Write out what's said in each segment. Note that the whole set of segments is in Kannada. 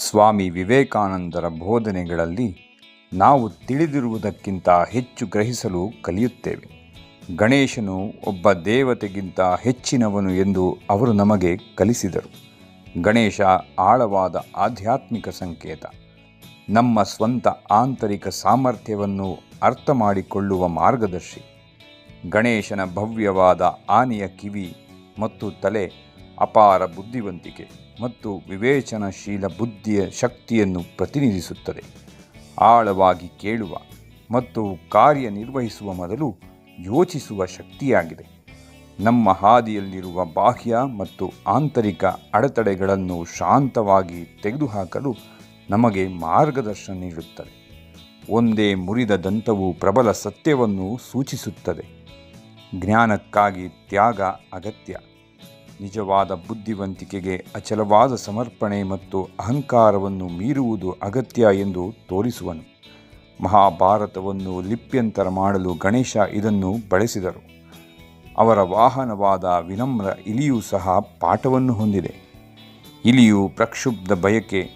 ಸ್ವಾಮಿ ವಿವೇಕಾನಂದರ ಬೋಧನೆಗಳಲ್ಲಿ ನಾವು ತಿಳಿದಿರುವುದಕ್ಕಿಂತ ಹೆಚ್ಚು ಗ್ರಹಿಸಲು ಕಲಿಯುತ್ತೇವೆ. ಗಣೇಶನು ಒಬ್ಬ ದೇವತೆಗಿಂತ ಹೆಚ್ಚಿನವನು ಎಂದು ಅವರು ನಮಗೆ ಕಲಿಸಿದರು. ಗಣೇಶ ಆಳವಾದ ಆಧ್ಯಾತ್ಮಿಕ ಸಂಕೇತ. ನಮ್ಮ ಸ್ವಂತ ಆಂತರಿಕ ಸಾಮರ್ಥ್ಯವನ್ನು ಅರ್ಥ ಮಾಡಿಕೊಳ್ಳುವ ಮಾರ್ಗದರ್ಶಿ. ಗಣೇಶನ ಭವ್ಯವಾದ ಆನೆಯ ಕಿವಿ ಮತ್ತು ತಲೆ ಅಪಾರ ಬುದ್ಧಿವಂತಿಕೆ ಮತ್ತು ವಿವೇಚನಶೀಲ ಬುದ್ಧಿಯ ಶಕ್ತಿಯನ್ನು ಪ್ರತಿನಿಧಿಸುತ್ತದೆ. ಆಳವಾಗಿ ಕೇಳುವ ಮತ್ತು ಕಾರ್ಯನಿರ್ವಹಿಸುವ ಮೊದಲು ಯೋಚಿಸುವ ಶಕ್ತಿಯಾಗಿದೆ. ನಮ್ಮ ಹಾದಿಯಲ್ಲಿರುವ ಬಾಹ್ಯ ಮತ್ತು ಆಂತರಿಕ ಅಡೆತಡೆಗಳನ್ನು ಶಾಂತವಾಗಿ ತೆಗೆದುಹಾಕಲು ನಮಗೆ ಮಾರ್ಗದರ್ಶನ ನೀಡುತ್ತದೆ. ಒಂದೇ ಮುರಿದ ದಂತವು ಪ್ರಬಲ ಸತ್ಯವನ್ನು ಸೂಚಿಸುತ್ತದೆ. ಜ್ಞಾನಕ್ಕಾಗಿ ತ್ಯಾಗ ಅಗತ್ಯ. ನಿಜವಾದ ಬುದ್ಧಿವಂತಿಕೆಗೆ ಅಚಲವಾದ ಸಮರ್ಪಣೆ ಮತ್ತು ಅಹಂಕಾರವನ್ನು ಮೀರುವುದು ಅಗತ್ಯ ಎಂದು ತೋರಿಸುವನು. ಮಹಾಭಾರತವನ್ನು ಲಿಪ್ಯಂತರ ಮಾಡಲು ಗಣೇಶ ಇದನ್ನು ಬಳಸಿದರು. ಅವರ ವಾಹನವಾದ ವಿನಮ್ರ ಇಲಿಯು ಸಹ ಪಾಠವನ್ನು ಹೊಂದಿದೆ. ಇಲಿಯು ಪ್ರಕ್ಷುಬ್ಧ ಬಯಕೆ,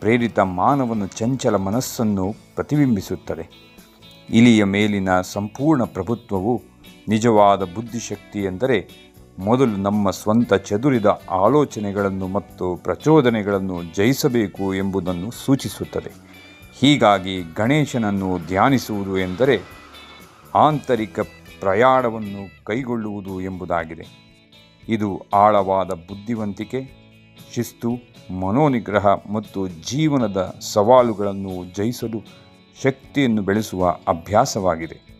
ಪ್ರೇರಿತ ಮಾನವನ ಚಂಚಲ ಮನಸ್ಸನ್ನು ಪ್ರತಿಬಿಂಬಿಸುತ್ತದೆ. ಇಲಿಯ ಮೇಲಿನ ಸಂಪೂರ್ಣ ಪ್ರಭುತ್ವವು ನಿಜವಾದ ಬುದ್ಧಿಶಕ್ತಿ ಎಂದರೆ ಮೊದಲು ನಮ್ಮ ಸ್ವಂತ ಚದುರಿದ ಆಲೋಚನೆಗಳನ್ನು ಮತ್ತು ಪ್ರಚೋದನೆಗಳನ್ನು ಜಯಿಸಬೇಕು ಎಂಬುದನ್ನು ಸೂಚಿಸುತ್ತದೆ. ಹೀಗಾಗಿ ಗಣೇಶನನ್ನು ಧ್ಯಾನಿಸುವುದು ಎಂದರೆ ಆಂತರಿಕ ಪ್ರಯಾಣವನ್ನು ಕೈಗೊಳ್ಳುವುದು ಎಂಬುದಾಗಿದೆ. ಇದು ಆಳವಾದ ಬುದ್ಧಿವಂತಿಕೆ, ಶಿಸ್ತು, ಮನೋನಿಗ್ರಹ ಮತ್ತು ಜೀವನದ ಸವಾಲುಗಳನ್ನು ಜಯಿಸಲು ಶಕ್ತಿಯನ್ನು ಬೆಳೆಸುವ ಅಭ್ಯಾಸವಾಗಿದೆ.